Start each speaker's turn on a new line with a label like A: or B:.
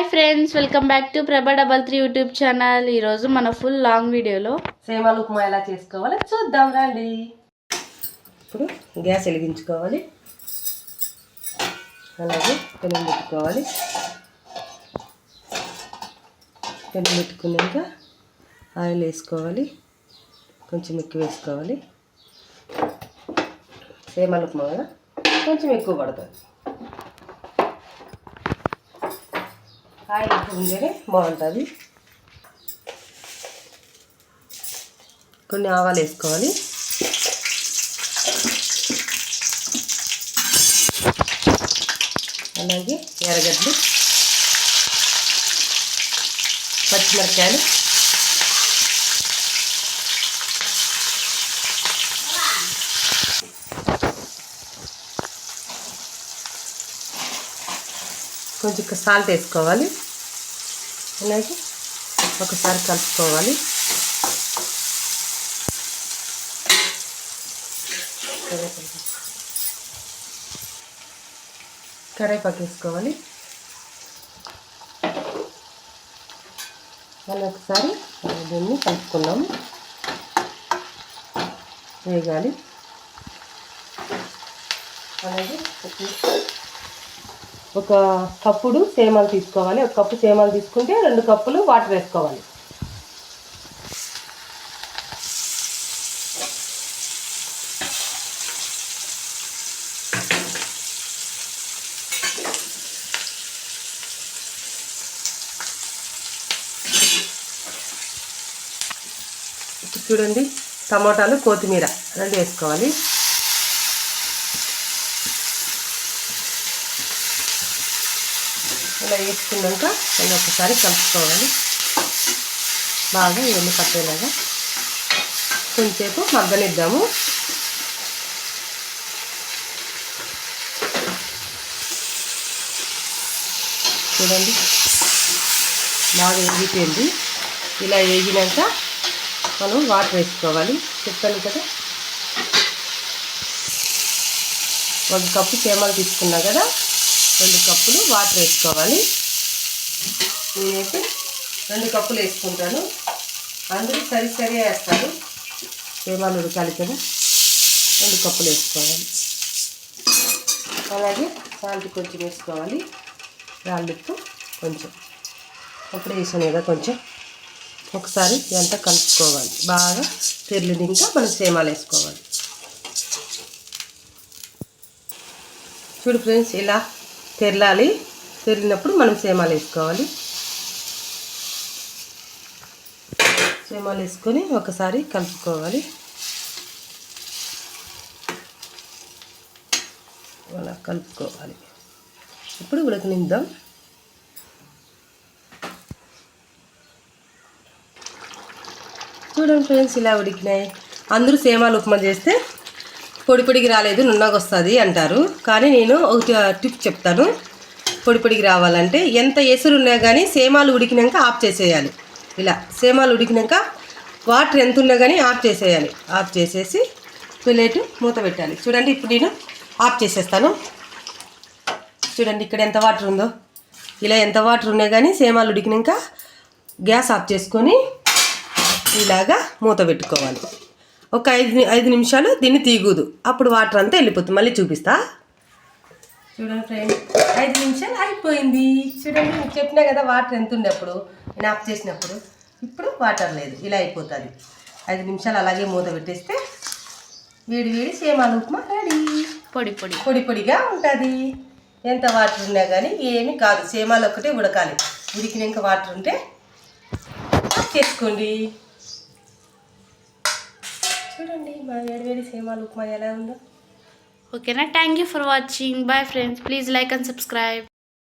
A: Hi friends welcome back to Prabha double three YouTube channel. ఈరోజు మన full long వీడియోలో
B: సేమాలు ఉప్మా ఎలా చేసుకోవాలో చూద్దాం రండి. ఇప్పుడు గ్యాస్ వెలిగించుకోవాలి. అలాగే పెనం పెట్టుకోవాలి. పెనం పెట్టుకున్నాక ఆయిల్ వేసుకోవాలి. కొంచెం ఎక్కువ వేసుకోవాలి. సేమాలు ఉప్మా కదా కొంచెం ఎక్కువ పడుతుంది. ఆయిల్ ఎక్కువ ఉంటేనే బాగుంటుంది. కొన్ని ఆవాలు వేసుకోవాలి. అలాగే ఎర్రగడ్డలు పచ్చిమిరపకాయలు కొంచెం సాల్ట్ వేసుకోవాలి. అలాగే ఒకసారి కలుపుకోవాలి. కరేపాకు వేసుకోవాలి. మళ్ళీ ఒకసారి దీన్ని కలుపుకున్నాము వేగాలి. అలాగే ఒక కప్పుడు సేమలు తీసుకోవాలి. ఒక కప్పు సేమలు తీసుకుంటే రెండు కప్పులు వాటర్ వేసుకోవాలి. చూడండి టమాటాలు కొత్తిమీర రెండు వేసుకోవాలి. ఇలా వేసుకున్నాక నేను ఒకసారి కలుపుకోవాలి. బాగా ఇవన్నీ పట్టేలాగా. కొంచెంసేపు మగ్గనిద్దాము. చూడండి. బాగా వేగిపోయింది ఇలా వేగినాక మనం వాటర్ వేసుకోవాలి. చెప్పాను కదా. ఒక కప్పు చేమలు తీసుకున్నా కదా. రెండు కప్పులు వాటర్ వేసుకోవాలి. నేనైతే రెండు కప్పులు వేసుకుంటాను. అందరూ సరి సరి వేస్తారు. చేమలు ఉడకాలి కదా. రెండు కప్పులు వేసుకోవాలి. అలాగే సాల్ట్ కొంచెం వేసుకోవాలి. రాళ్ళుప్పు కొంచెం. అప్పుడు వేసాను కదా కొంచెం. ఒకసారి ఎంత కలుపుకోవాలి. బాగా తెరలింది ఇంకా మనం సేమాలు వేసుకోవాలి. చూడు ఫ్రెండ్స్ ఇలా తెరలాలి. తెరిలినప్పుడు మనం సేమాలు వేసుకోవాలి. సేమాలు వేసుకొని ఒకసారి కలుపుకోవాలి. అలా కలుపుకోవాలి. ఇప్పుడు ఉడకనిద్దాం. చూడండి ఫ్రెండ్స్ ఇలా ఉడికినాయి. అందరూ సేమాలు ఉప్మా చేస్తే పొడి పొడికి రాలేదు నున్నగా వస్తుంది అంటారు. కానీ నేను ఒక టిప్ చెప్తాను. పొడి పొడికి రావాలంటే ఎంత ఎసురు ఉన్నా కానీ సేమాలు ఉడికినాక ఆఫ్ చేసేయాలి. ఇలా సేమాలు ఉడికినాక వాటర్ ఎంత ఉన్నా కానీ ఆఫ్ చేసేయాలి. ఆఫ్ చేసేసి ప్లేట్ మూత పెట్టాలి. చూడండి ఇప్పుడు నేను ఆఫ్ చేసేస్తాను. చూడండి ఇక్కడ ఎంత వాటర్ ఉందో. ఇలా ఎంత వాటర్ ఉన్నా కానీ సేమాలు ఉడికినాక గ్యాస్ ఆఫ్ చేసుకొని ఇలాగా మూత పెట్టుకోవాలి. ఒక ఐదు ఐదు నిమిషాలు దీన్ని తీయకూడదు అప్పుడు వాటర్ అంతా వెళ్ళిపోతుంది. మళ్ళీ చూపిస్తా. చూడండి ఫ్రెండ్ ఐదు నిమిషాలు అయిపోయింది. చూడండి మీకు చెప్పినా కదా వాటర్ ఎంత ఉండే అప్పుడు నేను ఆఫ్ చేసినప్పుడు. ఇప్పుడు వాటర్ లేదు. ఇలా అయిపోతుంది. ఐదు నిమిషాలు అలాగే మూత పెట్టేస్తే వేడి వేడి సేమాలు ఉప్మా రెడీ.
A: పొడి పొడి.
B: పొడి పొడిగా ఉంటుంది. ఎంత వాటర్ ఉన్నా కానీ ఏమీ కాదు. సేమాలు ఒక్కటే ఉడకాలి. ఉడికినాక వాటర్ ఉంటే ఆఫ్ చేసుకోండి. చూడండి మా వేడి వేడి సేమాలు ఉప్మా ఎలా ఉందో.
A: ఓకేనా thank you for watching bye friends please like and subscribe